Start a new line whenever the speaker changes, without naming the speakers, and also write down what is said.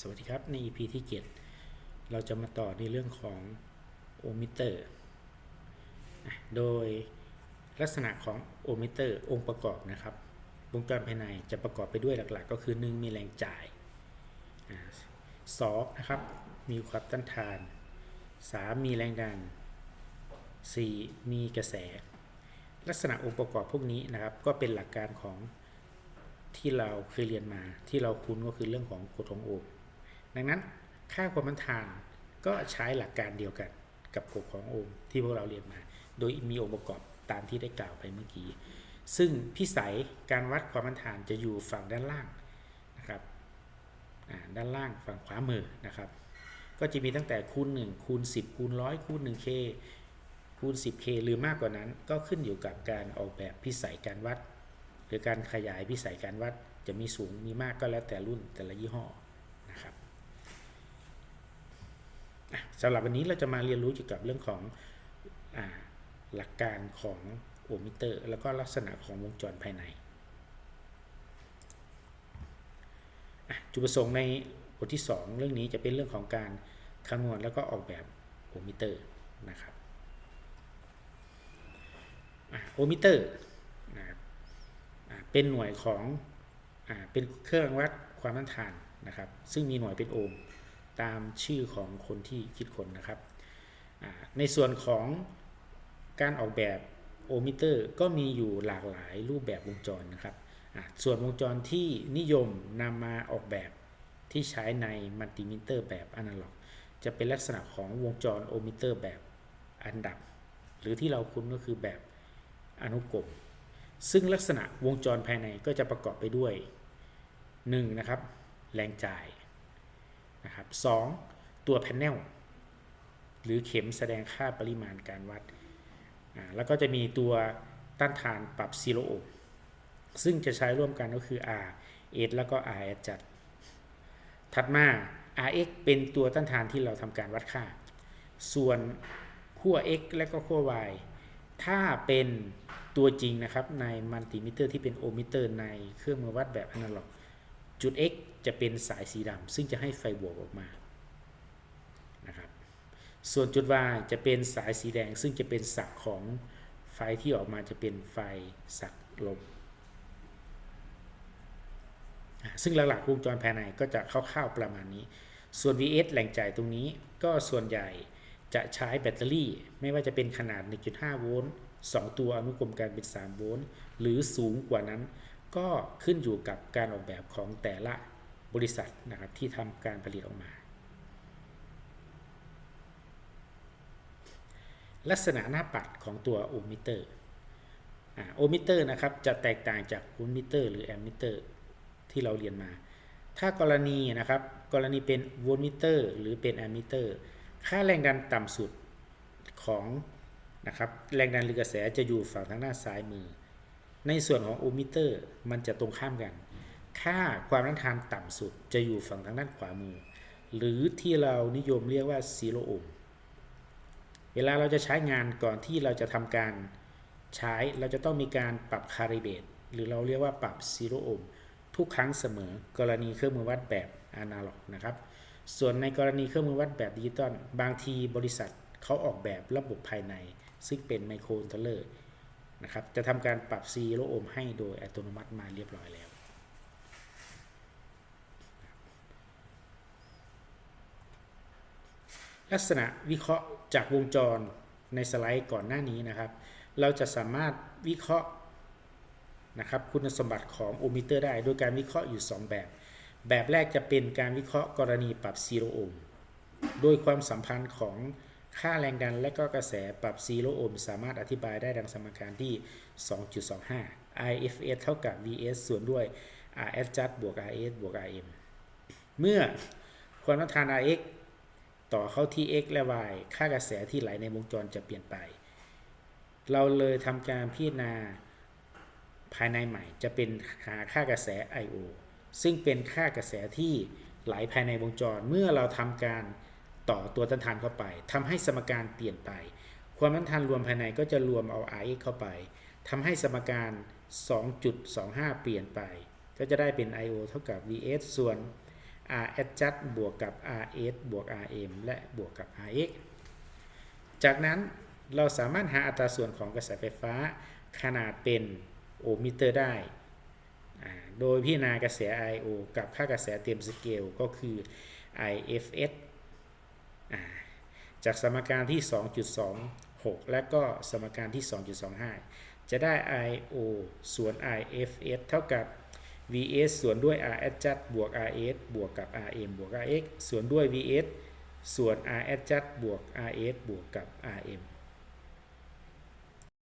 สวัสดีครับ ใน EP ที่ 7 เราจะมาต่อในเรื่องของโอมิเตอร์ โดยลักษณะของโอมิเตอร์องค์ประกอบนะครับวงจรภายในจะประกอบไปด้วยหลักๆ ก็คือ 1 มีแรงจ่ายสองนะครับ มีความต้านทาน 3 มีแรงดัน 4 มีกระแส ลักษณะองค์ประกอบพวกนี้นะครับก็เป็นหลักการของที่เราเคยเรียนมาที่เราคุ้นก็คือเรื่องของกฎของโอห์ม ดังนั้นค่าความต้านทานก็ใช้หลักการเดียวกันกับกฎของโอห์มที่พวกเราเรียนมา โดยมีองค์ประกอบตามที่ได้กล่าวไปเมื่อกี้ ซึ่งพิสัยการวัดความต้านทานจะอยู่ฝั่งด้านล่างนะครับด้านล่างฝั่งขวามือนะครับ ก็จะมีตั้งแต่คูณ 1 คูณ 10 คูณ 100 คูณ 1k คูณ 10k หรือมากกว่านั้นก็ขึ้นอยู่กับการออกแบบพิสัยการวัด หรือการขยายพิสัยการวัดจะมีสูงมีมากก็แล้วแต่รุ่นแต่ละยี่ห้อนะครับอะ สำหรับวันนี้เราจะมาเรียนรู้เกี่ยวกับเรื่องของอหลักการของโอห์มมิเตอร์ แล้วก็ลักษณะของวงจรภายในจุดประสงค์ในบทที่ 2 เรื่องนี้จะเป็นเรื่องของการคำนวณแล้วก็ออกแบบโอห์มมิเตอร์นะครับอโอห์มมิเตอร์นะครับอ่าเป็นหน่วยของอเป็นเครื่องวัดความต้านทานนะครับ ซึ่งมีหน่วยเป็นโอห์ม ตามชื่อของคนที่คิดคนนะครับ ในส่วนของการออกแบบโอมิเตอร์ก็มีอยู่หลากหลายรูปแบบวงจรนะครับ ส่วนวงจรที่นิยมนำมาออกแบบที่ใช้ในมัลติมิเตอร์แบบอนาล็อก จะเป็นลักษณะของวงจรโอมมิเตอร์แบบอันดับ หรือที่เราคุ้นก็คือแบบอนุกรมซึ่งลักษณะวงจรภายในก็จะประกอบไปด้วย 1. นะครับ แรงจ่าย นะครับ 2. ตัวแพนเนลหรือเข็มแสดงค่าปริมาณการวัด แล้วก็จะมีตัวต้านทานปรับซีโรโอห์มซึ่งจะใช้ร่วมกันก็คือ R S แล้วก็ R S จัด ถัดมา RX เป็นตัวต้านทานที่เราทำการวัดค่า ส่วนขั้ว X และก็ขั้ว Y ถ้าเป็นตัวจริงนะครับในมัลติมิเตอร์ที่เป็นโอห์มมิเตอร์ในเครื่องมือวัดแบบอนาล็อก จุด X จะเป็นสายสีดำซึ่งจะให้ไฟบวกออกมานะครับส่วนจุด Y จะเป็นสายสีแดง ซึ่งจะเป็นสักของไฟที่ออกมาจะเป็นไฟสักลบซึ่งหลักๆวงจรภายในก็จะคร่าวๆประมาณนี้ ส่วน VS แหล่งจ่ายตรงนี้ก็ส่วนใหญ่จะใช้แบตเตอรี่ ไม่ว่าจะเป็นขนาด 1.5 โวลต์ 2 ตัวอนุกรมกันเป็น 3 โวลต์ หรือสูงกว่านั้น ก็ขึ้นอยู่กับการออกแบบของแต่ละบริษัทนะครับที่ทำการผลิตออกมา ลักษณะหน้าปัดของตัวโอมิเตอร์โอมิเตอร์นะครับจะแตกต่างจากโวลต์มิเตอร์หรือแอมมิเตอร์ที่เราเรียนมา ถ้ากรณีนะครับกรณีเป็นโวลต์มิเตอร์หรือเป็นแอมมิเตอร์ค่าแรงดันต่ำสุดของนะครับแรงดันหรือกระแสจะอยู่ฝั่งทางด้านซ้ายมือ ในส่วนของโอมิเตอร์มันจะตรงข้ามกัน ค่าความต้านทานต่ำสุดจะอยู่ฝั่งทางด้านขวามือ หรือที่เรานิยมเรียกว่าซีโรโอห์มเวลาเราจะใช้งานก่อนที่เราจะทำการใช้เราจะต้องมีการปรับคาริเบตหรือเราเรียกว่าปรับซีโรโอห์มทุกครั้งเสมอกรณีเครื่องมือวัดแบบอนาล็อกนะครับ ส่วนในกรณีเครื่องมือวัดแบบดิจิตอลบางทีบริษัทเขาออกแบบระบบภายใน ซึ่งเป็นไมโครคอนโทรลเลอร์ นะครับจะทำการปรับซีโรโอห์มให้โดยอัตโนมัติมาเรียบร้อยแล้ว ลักษณะวิเคราะห์จากวงจรในสไลด์ก่อนหน้านี้นะครับ เราจะสามารถวิเคราะห์นะครับคุณสมบัติของโอห์มมิเตอร์ได้ โดยการวิเคราะห์อยู่ 2 แบบ แบบแรกจะเป็นการวิเคราะห์กรณีปรับซีโรโอห์มโดยความสัมพันธ์ของ ค่าแรงดันและก็กระแสปรับซีโรโอห์มสามารถอธิบายได้ดังสมการที่ 2.25 IFS เท่ากับ VS ส่วนด้วย RS จัดบวก RS บวก RM เมื่อความต้านทาน RX ต่อเข้าที่ x และ y ค่ากระแสที่ไหลในวงจรจะเปลี่ยนไป เราเลยทำการพิจารณาภายในใหม่จะเป็นหาค่ากระแส I/O ซึ่งเป็นค่ากระแสที่ไหลภายในวงจรเมื่อเราทำการ ต่อตัวต้านทานเข้าไปทำให้สมการเปลี่ยนไป ความต้านทานรวมภายในก็จะรวมเอา RX เข้าไปทำให้สมการ 2.25 เปลี่ยนไป ก็จะได้เป็น I/O เท่ากับ VS ส่วน R adjust บวกกับ RS บวก RM และบวกกับ RX จากนั้นเราสามารถหาอัตราส่วนของกระแสไฟฟ้าขนาดเป็นโอห์มมิเตอร์ได้ โดยพิจารณากระแส I/O กับค่ากระแสเต็มสเกลก็คือ IFS อ่า จากสมการที่ 2.26 และก็สมการที่ 2.25 จะได้ I/O ส่วน IFS เท่ากับ VS ส่วนด้วย R adjust บวก RS บวกกับ RM บวก RX ส่วนด้วย VS ส่วน R adjust บวก RS บวกกับ RM